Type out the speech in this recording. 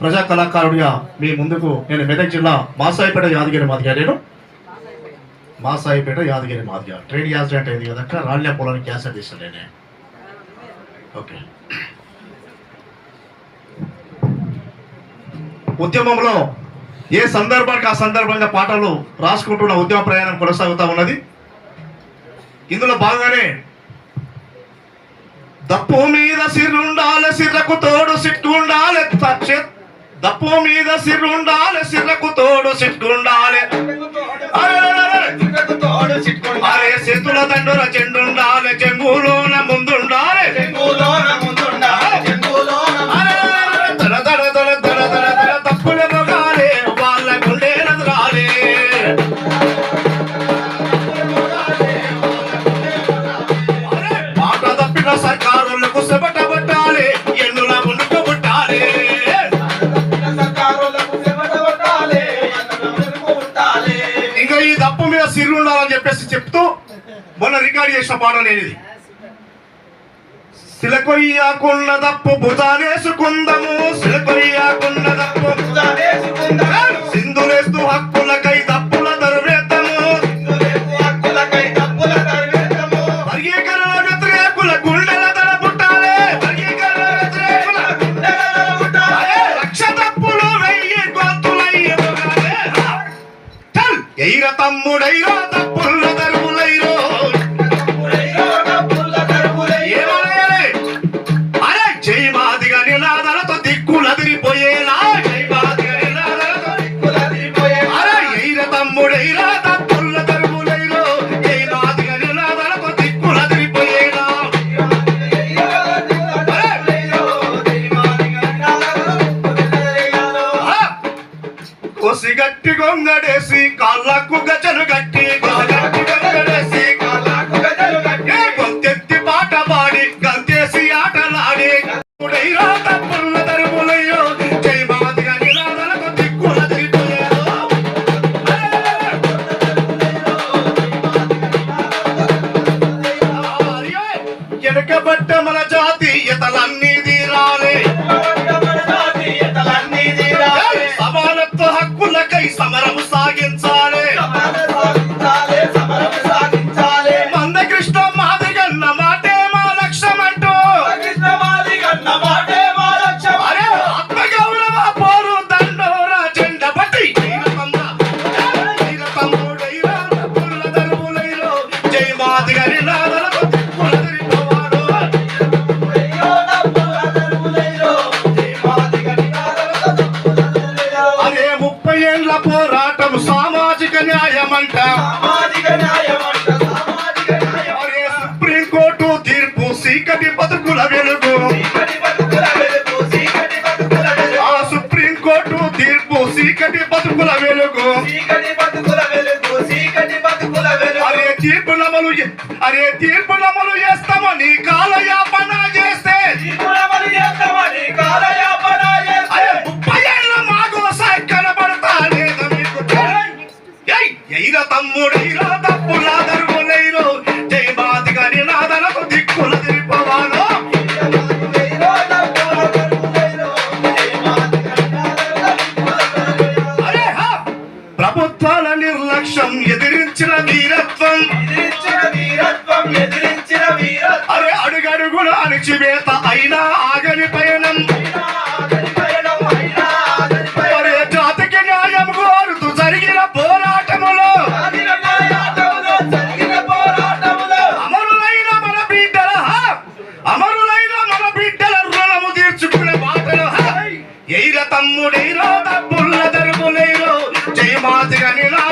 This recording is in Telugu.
ప్రజా కళాకారుడిగా మీ ముందుకు నేను మెదక్ జిల్లా మాసాయిపేట యాదగిరి మాదిగా. నేను మాసాయిపేట యాదగిరి మాదిగా. ట్రైన్ యాక్సిడెంట్ అయింది కదక్క రాళ్య పొలానికి యాక్సిడెంట్ తీసాను నేనే. ఓకే. ఉద్యమంలో ఏ సందర్భానికి ఆ సందర్భంగా పాటలు రాసుకుంటున్న ఉద్యమ ప్రయాణం కొనసాగుతూ ఉన్నది? ఇందులో బాగానే దప్పు మీద సిర్రుండాలి సిర్రకు తోడు సిట్టుండాలి తక్ష- దప్పు మీద సిర్రుండాలి సిర్రకు తోడు సిట్టుండాలి. అరే చేతుల దండుల చెండుండాలి సిర్రు ఉండాలని చెప్పేసి చెప్తూ మొన్న రికార్డ్ చేసిన పాట అనేది సిలకొయ్యాకున్న దప్పు భుజానేసుకుందము సిలకొయ్యాకున్న దప్పు సింధులేస్తూ హక్కులకై దప్పుల உடையாத గట్టి గొంగడేసి కాళ్ళకు గజలు గట్టి. గట్టి గొంగడేసి ఏ గొంతెత్తి పాట పాడి గంతేసి ఆటలాడి. ఉడైరా తప్పుల దరువులయ్యో జై మాదిగ మన జా న్యాయమంట. సుప్రీంకోర్టు తీర్పు సీకటి బతుకుల వెలుగు. ఆ సుప్రీంకోర్టు తీర్పు సీకటి బతుకుల వెలుగు. అరే తీర్పు నమలు అరే తీర్పు నమలు చేస్తామని కాలయాపన చేస్తే. ఇక ప్రభుత్వాల నిర్లక్ష్యం ఎదిరించిన వీరత్వం. అరే అడుగడుగున అణిచివేత అయినా తమ్ముడీరో డబ్బుల జరుపులేరో జయమాతిగా నిలా